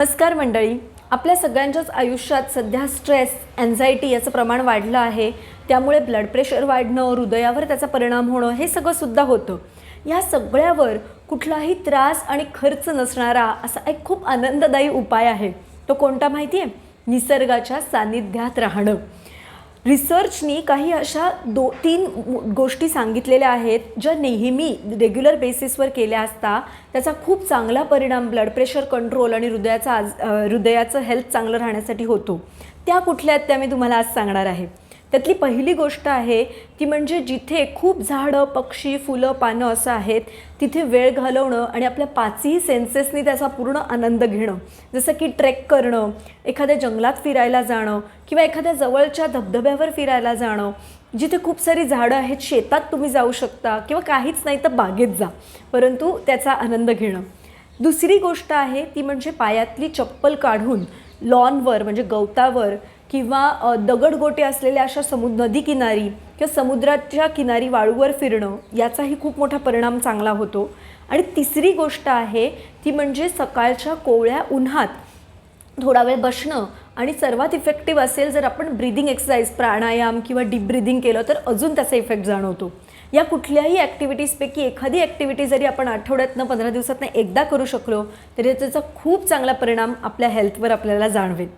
नमस्कार मंडळी. आपल्या सगळ्यांच्याच आयुष्यात सध्या स्ट्रेस अँझायटी याचं प्रमाण वाढलं आहे. त्यामुळे ब्लड प्रेशर वाढणं हृदयावर त्याचा परिणाम होणं हे सगळं सुद्धा होतं. या सगळ्यावर कुठलाही त्रास आणि खर्च नसणारा असा एक खूप आनंददायी उपाय आहे. तो कोणता माहिती आहे निसर्गाच्या सानिध्यात राहणं. रिसर्चनी काही अशा दो तीन गोष्टी सांगितलेल्या आहेत ज्या नेहमी रेग्युलर बेसिसवर केल्या असता त्याचा खूप चांगला परिणाम ब्लड प्रेशर कंट्रोल आणि हृदयाचा आज हृदयाचं हेल्थ चांगलं राहण्यासाठी होतो. त्या कुठल्या आहेत त्या मी तुम्हाला आज सांगणार आहे. त्यातली पहिली गोष्ट आहे ती म्हणजे जिथे खूप झाडं पक्षी फुलं पानं असं आहेत तिथे वेळ घालवणं आणि आपल्या पाचही सेन्सेसनी त्याचा पूर्ण आनंद घेणं. जसं की ट्रेक करणं एखाद्या जंगलात फिरायला जाणं किंवा एखाद्या जवळच्या धबधब्यावर फिरायला जाणं. जिथे खूप सारी झाडं आहेत शेतात तुम्ही जाऊ शकता किंवा काहीच नाही तर बागेत जा. परंतु त्याचा आनंद घेणं. दुसरी गोष्ट आहे ती म्हणजे पायातली चप्पल काढून लॉनवर म्हणजे गवतावर किंवा दगडगोटे असलेल्या अशा समु नदी किनारी किंवा समुद्राच्या किनारी वाळूवर फिरणं याचाही खूप मोठा परिणाम चांगला होतो. आणि तिसरी गोष्ट आहे ती म्हणजे सकाळच्या कोवळ्या उन्हात थोडा वेळ बसणं आणि सर्वात इफेक्टिव्ह असेल जर आपण ब्रिदिंग एक्सरसाइज प्राणायाम किंवा डीप ब्रिदिंग केलं तर अजून त्याचा इफेक्ट जाणवतो. या कुठल्याही ॲक्टिव्हिटीजपैकी एखादी ॲक्टिव्हिटी जरी आपण आठवड्यातनं पंधरा दिवसातनं एकदा करू शकलो तरी त्याचा खूप चांगला परिणाम आपल्या हेल्थवर आपल्याला जाणवेल.